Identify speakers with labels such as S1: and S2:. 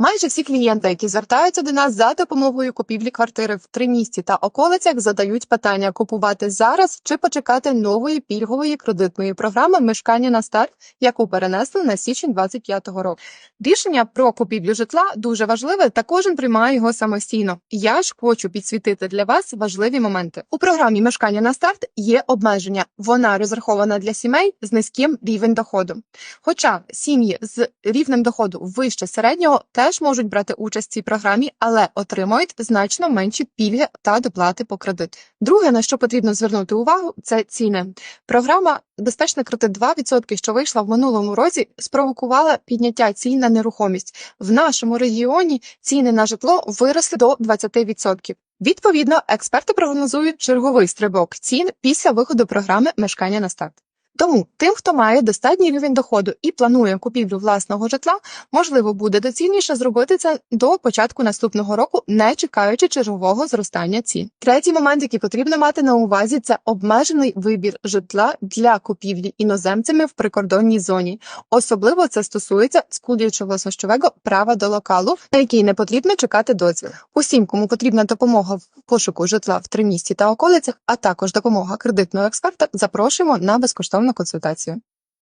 S1: Майже всі клієнти, які звертаються до нас за допомогою купівлі квартири в Тримісті та околицях, задають питання купувати зараз чи почекати нової пільгової кредитної програми мешкання на старт, яку перенесли на січень 25-го року. Рішення про купівлю житла дуже важливе, та кожен приймає його самостійно. Я ж хочу підсвітити для вас важливі моменти. У програмі мешкання на старт є обмеження. Вона розрахована для сімей з низьким рівень доходу. Хоча сім'ї з рівнем доходу вище середнього теж можуть брати участь в цій програмі, але отримують значно менші пільги та доплати по кредиту. Друге, на що потрібно звернути увагу, це ціни. Програма Безпечний кредит 2%, що вийшла в минулому році, спровокувала підняття цін на нерухомість. В нашому регіоні ціни на житло виросли до 20%. Відповідно, експерти прогнозують черговий стрибок цін після виходу програми мешкання на старт. Тому тим, хто має достатній рівень доходу і планує купівлю власного житла, можливо буде доцільніше зробити це до початку наступного року, не чекаючи чергового зростання цін. Третій момент, який потрібно мати на увазі, це обмежений вибір житла для купівлі іноземцями в прикордонній зоні. Особливо це стосується скудючого сощового права до локалу, на який не потрібно чекати дозвіл. Усім, кому потрібна допомога в пошуку житла в Тримісті та околицях, а також допомога кредитного експерта, запрошуємо на безкоштовну на консультацію.